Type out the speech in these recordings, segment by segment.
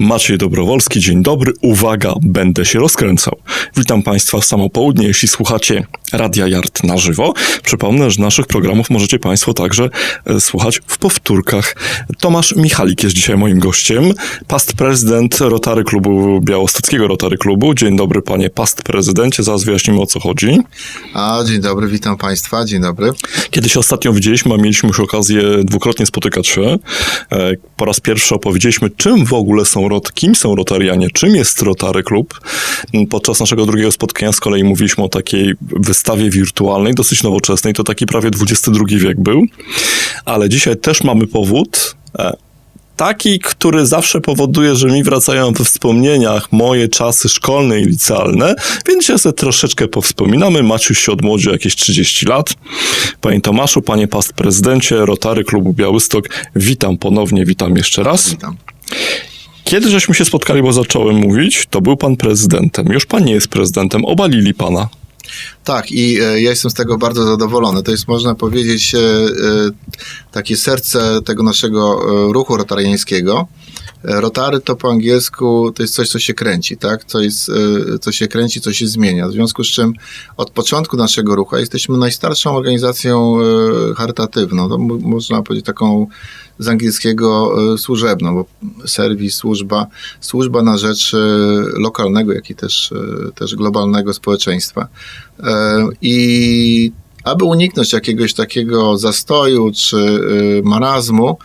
Maciej Dobrowolski, dzień dobry. Uwaga, będę się rozkręcał. Witam Państwa w samo południe, jeśli słuchacie Radia Yard na żywo. Przypomnę, że naszych programów możecie Państwo także e, słuchać w powtórkach. Tomasz Michalik jest dzisiaj moim gościem, past prezydent Rotary Klubu Białostockiego Rotary Klubu. Dzień dobry panie past prezydencie, zaraz wyjaśnimy o co chodzi. A, dzień dobry, witam Państwa, dzień dobry. Kiedy się ostatnio widzieliśmy, a mieliśmy już okazję dwukrotnie spotykać się, e, po raz pierwszy opowiedzieliśmy, czym w ogóle są kim są Rotarianie, czym jest Rotary Klub. Podczas naszego drugiego spotkania z kolei mówiliśmy o takiej wystawie wirtualnej, dosyć nowoczesnej, to taki prawie XXI wiek był, ale dzisiaj też mamy powód, e, taki, który zawsze powoduje, że mi wracają we wspomnieniach moje czasy szkolne i licealne, więc ja sobie troszeczkę powspominamy. Maciuś się odmłodził jakieś 30 lat. Panie Tomaszu, panie past prezydencie Rotary Klubu Białystok, witam ponownie, witam jeszcze raz. Witam. Kiedy żeśmy się spotkali, bo zacząłem mówić, to był pan prezydentem. Już pan nie jest prezydentem, obalili pana. Tak, i e, ja jestem z tego bardzo zadowolony. To jest, można powiedzieć, e, e, takie serce tego naszego ruchu rotariańskiego. Rotary to po angielsku to jest coś, co się kręci, tak? Co, jest, co się kręci, co się zmienia. W związku z czym od początku naszego ruchu jesteśmy najstarszą organizacją charytatywną. To mo- można powiedzieć taką z angielskiego e, służebną, bo serwis, służba, służba na rzecz e, lokalnego, jak i też, e, też globalnego społeczeństwa. I aby uniknąć jakiegoś takiego zastoju czy marazmu,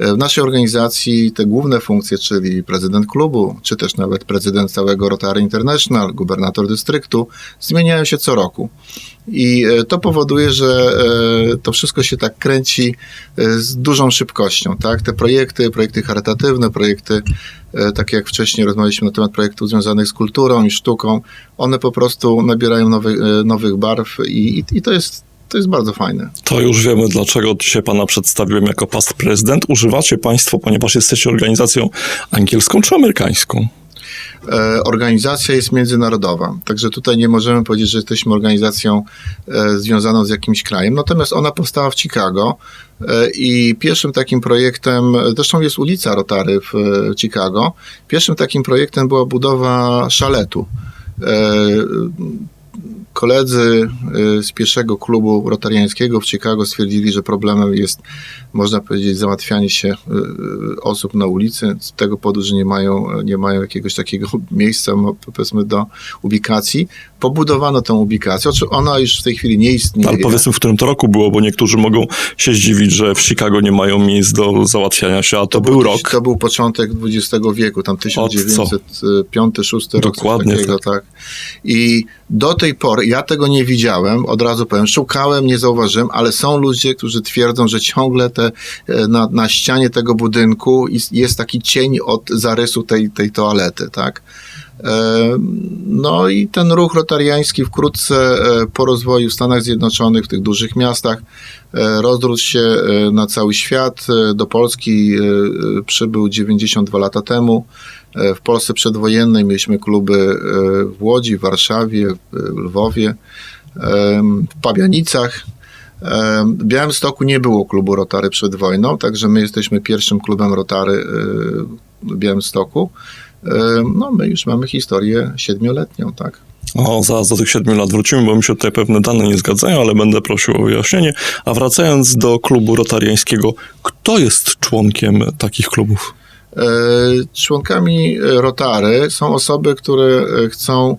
w naszej organizacji te główne funkcje, czyli prezydent klubu, czy też nawet prezydent całego Rotary International, gubernator dystryktu, zmieniają się co roku. I e, to powoduje, że e, to wszystko się tak kręci e, z dużą szybkością. Tak? Te projekty, projekty charytatywne, projekty, e, tak jak wcześniej rozmawialiśmy na temat projektów związanych z kulturą i sztuką, one po prostu nabierają nowych, e, nowych barw i, i, i to, jest, to jest bardzo fajne. To już wiemy, dlaczego dzisiaj pana przedstawiłem jako past prezydent. Używacie państwo, ponieważ jesteście organizacją angielską czy amerykańską? E, Organizacja jest międzynarodowa, także tutaj nie możemy powiedzieć, że jesteśmy organizacją e, związaną z jakimś krajem. Natomiast ona powstała w Chicago e, i pierwszym takim projektem, zresztą jest ulica Rotary w Chicago, pierwszym takim projektem była budowa szaletu. Koledzy e, z pierwszego klubu rotariańskiego w Chicago stwierdzili, że problemem jest, można powiedzieć, załatwianie się e, osób na ulicy z tego powodu, że nie mają, nie mają jakiegoś takiego miejsca, powiedzmy, do ubikacji. Pobudowano tą ubikację. Ona już w tej chwili nie istnieje. Ale powiedzmy, w którym to roku było, bo niektórzy mogą się zdziwić, że w Chicago nie mają miejsc do załatwiania się, a to, był gdzieś- rok. To był początek XX wieku, tam 1905-6 rok. Dokładnie Takiego, tak. I do tej pory, ja tego nie widziałem, od razu powiem, szukałem, nie zauważyłem, ale są ludzie, którzy twierdzą, że ciągle te, e, na, na ścianie tego budynku jest, taki cień od zarysu tej, tej toalety, tak. E, No i ten ruch rotariański wkrótce e, po rozwoju w Stanach Zjednoczonych, w tych dużych miastach, e, rozrósł się na cały świat. Do Polski przybył 92 lata temu. W Polsce przedwojennej mieliśmy kluby w Łodzi, w Warszawie, w Lwowie, w Pabianicach. W Białymstoku nie było klubu Rotary przed wojną, także my jesteśmy pierwszym klubem Rotary w Białymstoku. No, my już mamy historię siedmioletnią, tak? O, zaraz do tych siedmiu lat wrócimy, bo mi się tutaj pewne dane nie zgadzają, ale będę prosił o wyjaśnienie. A wracając do klubu rotariańskiego, kto jest członkiem takich klubów? E, Członkami Rotary są osoby, które e, chcą,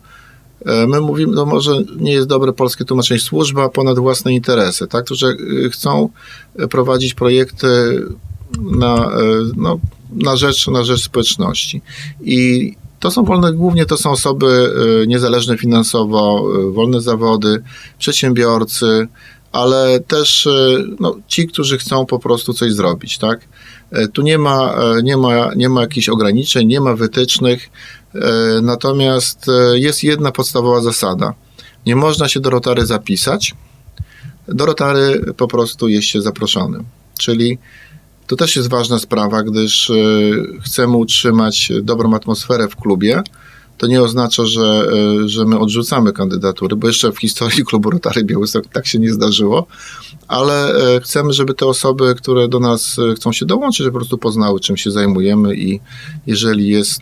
e, my mówimy, to może nie jest dobre polskie tłumaczenie, służba ponad własne interesy, tak, którzy chcą prowadzić projekty na, no, na, rzecz, na rzecz społeczności. I to są wolne, głównie to są osoby e, niezależne finansowo, e, wolne zawody, przedsiębiorcy, ale też e, no, ci, którzy chcą po prostu coś zrobić, tak? Tu nie ma, nie ma, nie ma jakichś ograniczeń, nie ma wytycznych, natomiast jest jedna podstawowa zasada. Nie można się do Rotary zapisać. Do Rotary po prostu jest się zaproszonym. Czyli to też jest ważna sprawa, gdyż e, chcemy utrzymać dobrą atmosferę w klubie, to nie oznacza, że, e, że my odrzucamy kandydatury, bo jeszcze w historii klubu Rotary Białystok tak się nie zdarzyło, ale e, chcemy, żeby te osoby, które do nas e, chcą się dołączyć, po prostu poznały, czym się zajmujemy i jeżeli jest,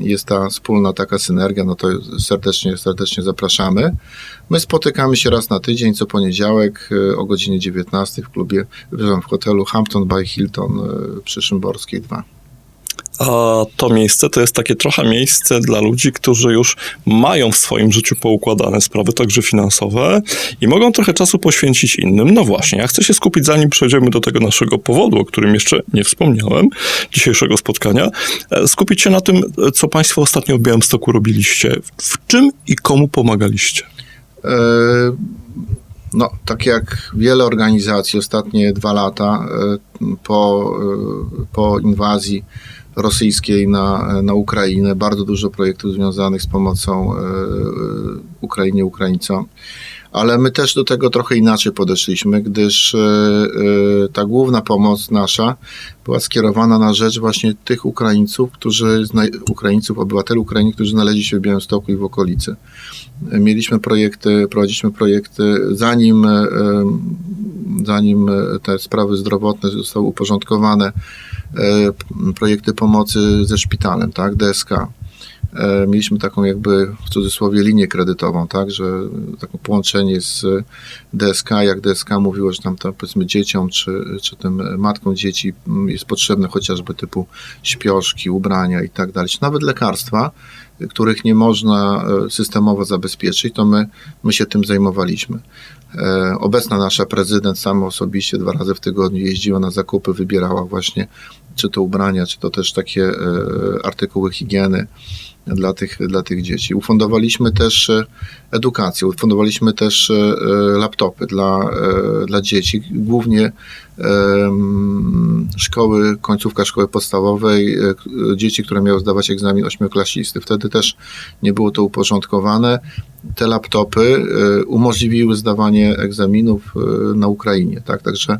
jest ta wspólna taka synergia, no to serdecznie, serdecznie zapraszamy. My spotykamy się raz na tydzień, co poniedziałek o godzinie 19 w klubie, w hotelu Hampton by Hilton przy Szymborskiej 2. A to miejsce to jest takie trochę miejsce dla ludzi, którzy już mają w swoim życiu poukładane sprawy, także finansowe, i mogą trochę czasu poświęcić innym. No właśnie, ja chcę się skupić, zanim przejdziemy do tego naszego powodu, o którym jeszcze nie wspomniałem, dzisiejszego spotkania, e, skupić się na tym, e, co Państwo ostatnio w Białymstoku robiliście. W czym i komu pomagaliście? E, No, tak jak wiele organizacji ostatnie dwa lata po, po inwazji rosyjskiej na, na Ukrainę, bardzo dużo projektów związanych z pomocą e, Ukrainie, Ukraińcom. Ale my też do tego trochę inaczej podeszliśmy, gdyż e, e, ta główna pomoc nasza była skierowana na rzecz właśnie tych Ukraińców, którzy, Ukraińców, obywateli Ukrainy, którzy znaleźli się w Białymstoku i w okolicy. Mieliśmy projekty, prowadziliśmy projekty, zanim, e, zanim te sprawy zdrowotne zostały uporządkowane, projekty pomocy ze szpitalem, tak, DSK. E, Mieliśmy taką jakby w cudzysłowie linię kredytową, tak, że takie połączenie z DSK, jak DSK mówiło, że tam, tam powiedzmy dzieciom czy, czy tym matkom dzieci mm, jest potrzebne chociażby typu śpioszki, ubrania i tak dalej, nawet lekarstwa, których nie można e, systemowo zabezpieczyć, to my, my się tym zajmowaliśmy. E, Obecna nasza prezydent sama osobiście dwa razy w tygodniu jeździła na zakupy, wybierała właśnie czy to ubrania, czy to też takie e, artykuły higieny dla tych, dla tych dzieci. Ufundowaliśmy też e, edukację, ufundowaliśmy też e, laptopy dla, e, dla dzieci, głównie szkoły, końcówka szkoły podstawowej, dzieci, które miały zdawać egzamin ośmioklasisty. Wtedy też nie było to uporządkowane. Te laptopy umożliwiły zdawanie egzaminów na Ukrainie, tak? Także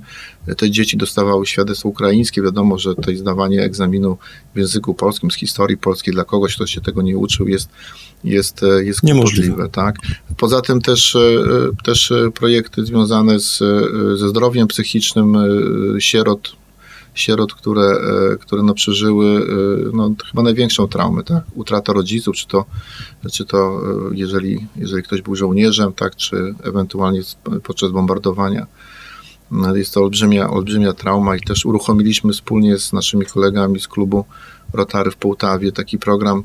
te dzieci dostawały świadectwo ukraińskie. Wiadomo, że to zdawanie egzaminu w języku polskim, z historii polskiej dla kogoś, kto się tego nie uczył, jest, jest, e, jest Niemożliwe. tak? Poza tym też, e, też e, projekty związane z, ze zdrowiem psychicznym sierot, sierot, które, które no przeżyły no, chyba największą traumę, tak? Utrata rodziców, czy to, czy to jeżeli, jeżeli ktoś był żołnierzem, tak? Czy ewentualnie podczas bombardowania. No, Jest to olbrzymia, olbrzymia trauma i też uruchomiliśmy wspólnie z naszymi kolegami z klubu Rotary w Połtawie taki program.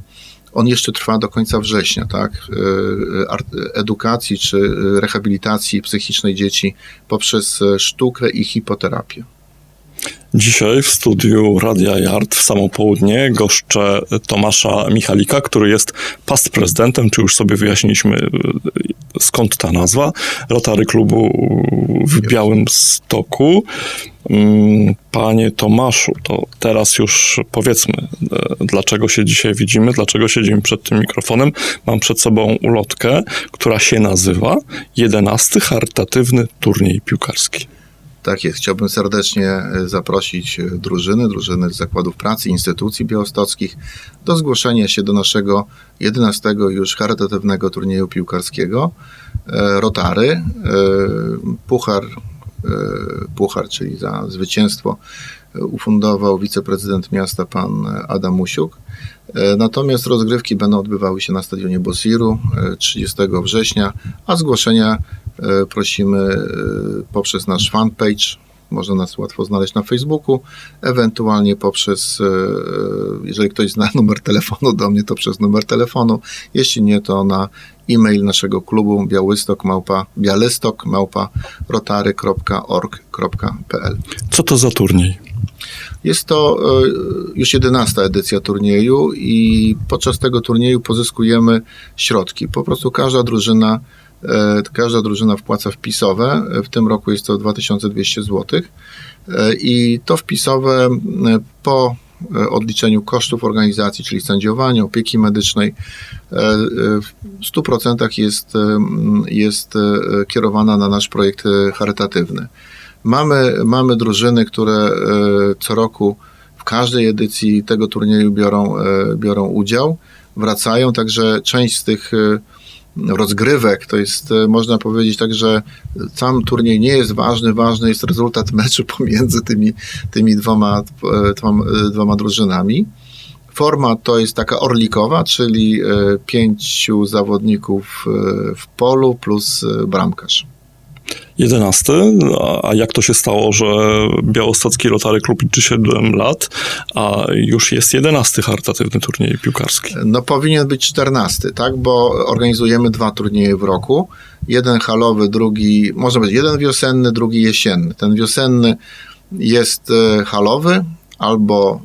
On jeszcze trwa do końca września, tak? E, ar- Edukacji czy e, rehabilitacji psychicznej dzieci poprzez e, sztukę i hipoterapię. Dzisiaj w studiu Radia Yard w samo południe goszczę Tomasza Michalika, który jest past prezydentem, czy już sobie wyjaśniliśmy y, skąd ta nazwa, Rotary Klubu w Białym Stoku. Mm, Panie Tomaszu, to teraz już powiedzmy, e, dlaczego się dzisiaj widzimy, dlaczego siedzimy przed tym mikrofonem. Mam przed sobą ulotkę, która się nazywa 11 charytatywny turniej piłkarski. Tak jest. Chciałbym serdecznie e, zaprosić e, drużyny, drużyny z zakładów pracy, instytucji białostockich do zgłoszenia się do naszego 11 już charytatywnego turnieju piłkarskiego e, Rotary. Puchar, puchar, czyli za zwycięstwo ufundował wiceprezydent miasta pan Adam Musiuk. E, Natomiast rozgrywki będą odbywały się na stadionie Bosiru e, 30 września, a zgłoszenia e, prosimy e, poprzez nasz fanpage. Można nas łatwo znaleźć na Facebooku, ewentualnie poprzez, e, jeżeli ktoś zna numer telefonu do mnie, to przez numer telefonu. Jeśli nie, to na e-mail naszego klubu białystok małpa, bialystok małpa rotary.org.pl. Co to za turniej? Jest to e, już 11 edycja turnieju i podczas tego turnieju pozyskujemy środki. Po prostu każda drużyna, e, każda drużyna wpłaca wpisowe. W tym roku jest to 2200 zł. E, I to wpisowe po odliczeniu kosztów organizacji, czyli sędziowania, opieki medycznej, w 100% jest, jest kierowana na nasz projekt charytatywny. Mamy, mamy drużyny, które e, co roku w każdej edycji tego turnieju biorą, e, biorą udział. wracają, także część z tych y, rozgrywek, to jest, można powiedzieć tak, że sam turniej nie jest ważny, ważny jest rezultat meczu pomiędzy tymi, tymi dwoma, e, dwoma, e, drużynami. Forma to jest taka orlikowa, czyli e, pięciu zawodników e, w polu plus e, bramkarz. 11. A, jak to się stało, że Białostocki Rotary Klub liczy 7 lat, a już jest 11 charytatywny turniej piłkarski? No powinien być 14, tak? Bo organizujemy dwa turnieje w roku. Jeden halowy, drugi, może być jeden wiosenny, drugi jesienny. Ten wiosenny jest e, halowy, albo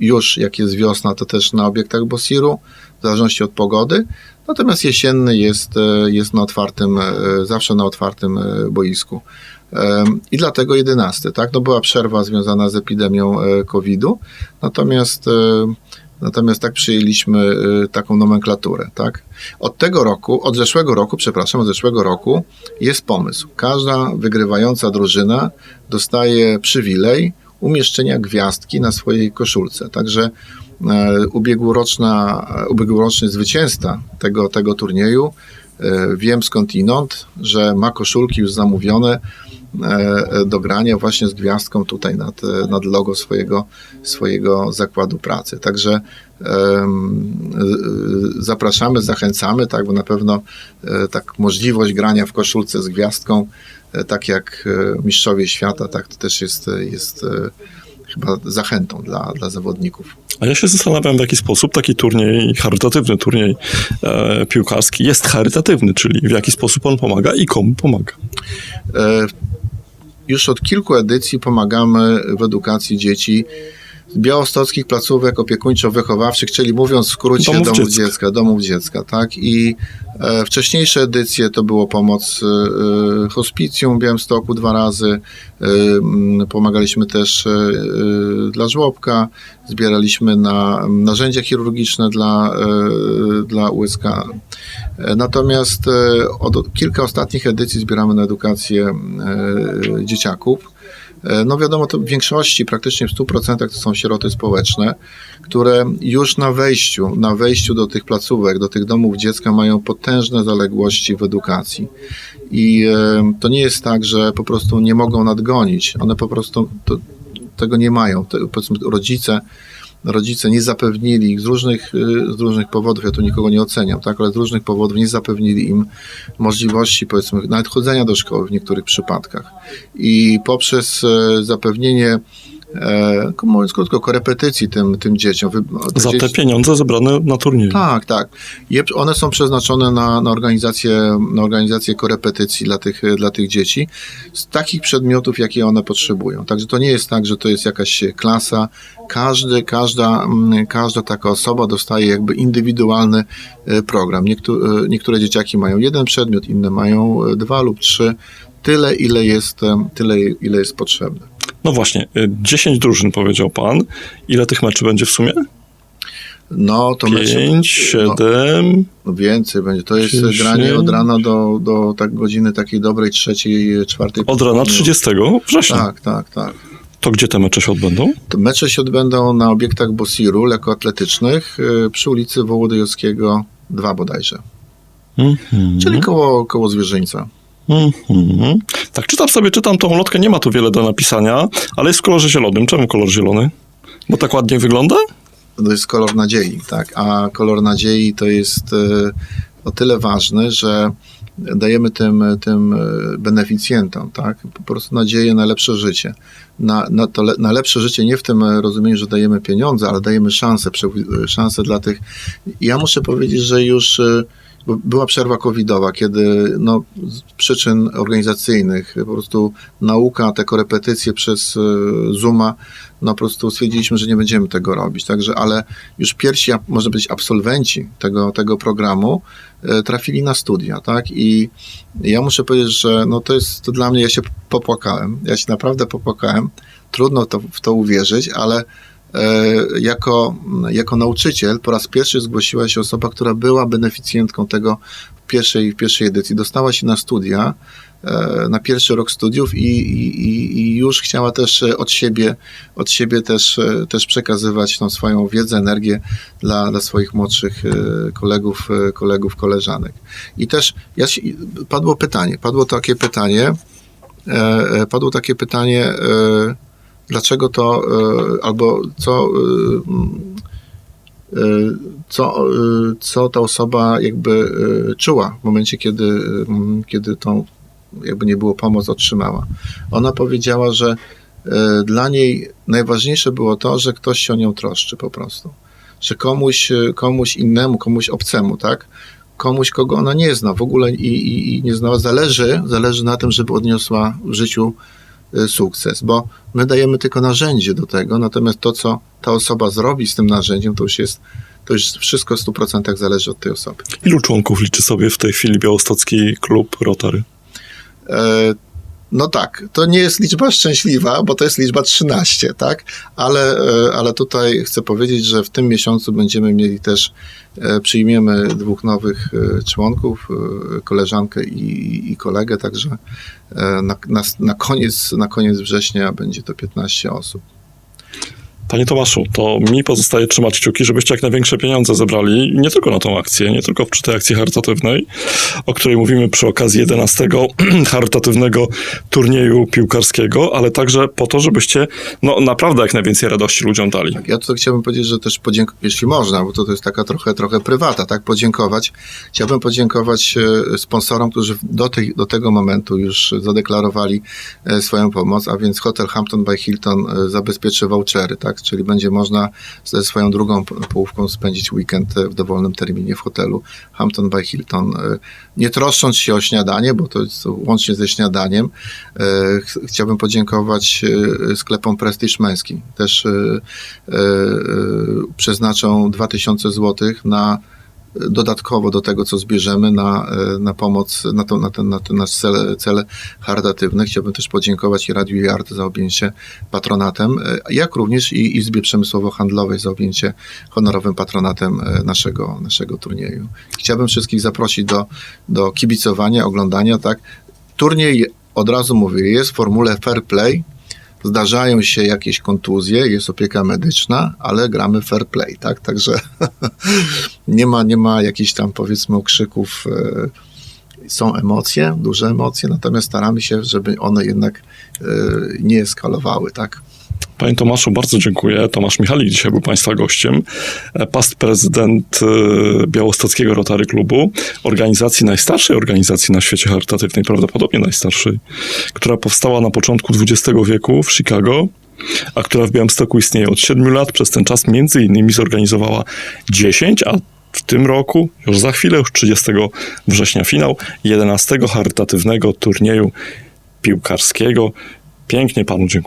już jak jest wiosna, to też na obiektach Bosiru, w zależności od pogody. Natomiast jesienny jest, e, jest na otwartym, e, zawsze na otwartym e, boisku. I dlatego 11, tak? No była przerwa związana z epidemią COVID-u, natomiast, natomiast tak przyjęliśmy taką nomenklaturę, tak? Od tego roku, od zeszłego roku, przepraszam, od zeszłego roku jest pomysł. Każda wygrywająca drużyna dostaje przywilej umieszczenia gwiazdki na swojej koszulce. Także ubiegłoroczna, e, ubiegłoroczny zwycięzca tego, tego turnieju e, wiem skądinąd, że ma koszulki już zamówione e, do grania właśnie z gwiazdką tutaj nad, e, nad logo swojego, swojego zakładu pracy. Także e, zapraszamy, zachęcamy, tak, bo na pewno e, tak możliwość grania w koszulce z gwiazdką, e, tak jak e, mistrzowie świata, tak to też jest, e, jest e, chyba zachętą dla, dla zawodników. A ja się zastanawiam, w jaki sposób taki turniej, charytatywny turniej e, piłkarski jest charytatywny, czyli w jaki sposób on pomaga i komu pomaga. E, Już od kilku edycji pomagamy w edukacji dzieci białostockich placówek opiekuńczo-wychowawczych, czyli mówiąc w skrócie Domów domów, dziecka. dziecka. domów dziecka, tak? I e, wcześniejsze edycje to było pomoc e, e, hospicjum w Białymstoku dwa razy, e, pomagaliśmy też e, e, dla żłobka, zbieraliśmy na narzędzia chirurgiczne dla, e, dla USK. E, Natomiast e, od kilka ostatnich edycji zbieramy na edukację e, dzieciaków. E, No wiadomo, to w większości, praktycznie w 100% to są sieroty społeczne, które już na wejściu, na wejściu do tych placówek, do tych domów dziecka mają potężne zaległości w edukacji. I e, to nie jest tak, że po prostu nie mogą nadgonić. One po prostu to, tego nie mają. To, powiedzmy, rodzice rodzice nie zapewnili ich z różnych, y, z różnych powodów, ja tu nikogo nie oceniam, tak, ale z różnych powodów nie zapewnili im możliwości, powiedzmy, nawet chodzenia do szkoły w niektórych przypadkach. I poprzez e, zapewnienie mówiąc krótko, korepetycji tym, tym dzieciom. te Za te pieniądze zebrane na turnieju. tak, tak. Je, one są przeznaczone na, na, organizację, na organizację korepetycji dla tych, dla tych dzieci z takich przedmiotów, jakie one potrzebują. Także to nie jest tak, że to jest jakaś klasa. Każdy, każda, mm, każda taka osoba dostaje jakby indywidualny e, program. Niektó, e, niektóre dzieciaki mają jeden przedmiot, inne mają e, dwa lub trzy. Tyle, ile jest, e, tyle, ile jest potrzebne. No właśnie, y, 10 drużyn powiedział pan. Ile tych meczy będzie w sumie? No, to mecze- 5, no, 7. No więcej będzie. To jest Dziesięć. granie od rana do, do tak godziny takiej dobrej, trzeciej, czwartej. Od rana 30 września. Tak, tak, tak. To gdzie te mecze się odbędą? To mecze się odbędą na obiektach Bosiru, lekkoatletycznych, y, przy ulicy Wołodyjowskiego 2 bodajże. Mhm. Czyli koło, koło zwierzyńca. Mhm. Tak, czytam sobie, czytam tą lotkę, nie ma tu wiele do napisania, ale jest w kolorze zielonym. Czemu kolor zielony? Bo tak ładnie wygląda? To jest kolor nadziei, tak. A kolor nadziei to jest y, o tyle ważny, że dajemy tym, tym y, beneficjentom, tak, po prostu nadzieję na lepsze życie. Na, na, to le, na lepsze życie nie w tym e, rozumieniu, że dajemy pieniądze, ale dajemy szansę, szansę dla tych. Ja muszę powiedzieć, że już była przerwa covidowa, kiedy no, z przyczyn organizacyjnych po prostu nauka, te korepetycje przez y, Zooma, no po prostu stwierdziliśmy, że nie będziemy tego robić. Także, ale już pierwsi, można powiedzieć, absolwenci tego, tego programu e, trafili na studia, tak? I ja muszę powiedzieć, że no to jest, to dla mnie, ja się popłakałem. Ja się naprawdę popłakałem. Trudno to, w to uwierzyć, ale e, jako, jako nauczyciel po raz pierwszy zgłosiła się osoba, która była beneficjentką tego w pierwszej, w pierwszej edycji. Dostała się na studia, e, na pierwszy rok studiów i, i, i- już chciała też e, od siebie, od siebie też, e, też przekazywać tą swoją wiedzę, energię dla, dla swoich młodszych e, kolegów, e, kolegów, koleżanek. I też ja się, padło pytanie, padło takie pytanie, e, e, padło takie pytanie, e, dlaczego to, e, albo co, e, e, co, co ta osoba jakby czuła w momencie, kiedy, kiedy tą jakby nie było pomoc otrzymała. Ona powiedziała, że dla niej najważniejsze było to, że ktoś się o nią troszczy po prostu. Że komuś, komuś innemu, komuś obcemu, tak? Komuś, kogo ona nie zna w ogóle i, i, i nie znała, zależy, zależy na tym, żeby odniosła w życiu sukces, bo my dajemy tylko narzędzie do tego, natomiast to, co ta osoba zrobi z tym narzędziem, to już jest, to już wszystko w 100% zależy od tej osoby. Ilu członków liczy sobie w tej chwili Białostocki Klub Rotary? E, No tak, to nie jest liczba szczęśliwa, bo to jest liczba 13, tak? Ale, e, ale tutaj chcę powiedzieć, że w tym miesiącu będziemy mieli też, e, przyjmiemy dwóch nowych e, członków, koleżankę i, i kolegę, także na, na, na, koniec, na koniec września będzie to 15 osób. Panie Tomaszu, to mi pozostaje trzymać kciuki, żebyście jak największe pieniądze zebrali nie tylko na tą akcję, nie tylko przy tej akcji charytatywnej, o której mówimy przy okazji 11 charytatywnego turnieju piłkarskiego, ale także po to, żebyście no naprawdę jak najwięcej radości ludziom dali. Ja tutaj chciałbym powiedzieć, że też podziękować, jeśli można, bo to, to jest taka trochę, trochę prywata, tak, podziękować. Chciałbym podziękować e, sponsorom, którzy do, tej, do tego momentu już zadeklarowali e, swoją pomoc, a więc Hotel Hampton by Hilton e, zabezpieczy vouchery, tak, czyli będzie można ze swoją drugą połówką spędzić weekend e, w dowolnym terminie w hotelu Hampton by Hilton, e, nie troszcząc się o śniadanie, bo to jest łącznie ze śniadaniem. E, ch- Chciałbym podziękować sklepom Prestiż Męski. Też przeznaczą 2000 zł na dodatkowo do tego, co zbierzemy na, e, na pomoc, na, to, na, ten, na ten nasz cel, cel charytatywny. Chciałbym też podziękować i Radiu Yard za objęcie patronatem, e, jak również i Izbie Przemysłowo-Handlowej za objęcie honorowym patronatem e, naszego, naszego turnieju. Chciałbym wszystkich zaprosić do, do kibicowania, oglądania, tak. Turniej, od razu mówię, jest w formule fair play, Zdarzają się jakieś kontuzje, jest opieka medyczna, ale gramy fair play, tak? Także nie ma, nie ma jakichś tam powiedzmy okrzyków. e, Są emocje, duże emocje, natomiast staramy się, żeby one jednak e, nie eskalowały, tak? Panie Tomaszu, bardzo dziękuję. Tomasz Michalik dzisiaj był Państwa gościem. E, Past prezydent e, Białostockiego Rotary Klubu, organizacji, najstarszej organizacji na świecie charytatywnej, prawdopodobnie najstarszej, która powstała na początku XX wieku w Chicago, a która w Białymstoku istnieje od 7 lat. Przez ten czas między innymi zorganizowała 10, a w tym roku, już za chwilę, już 30 września finał 11 charytatywnego turnieju piłkarskiego. Pięknie panu dziękuję.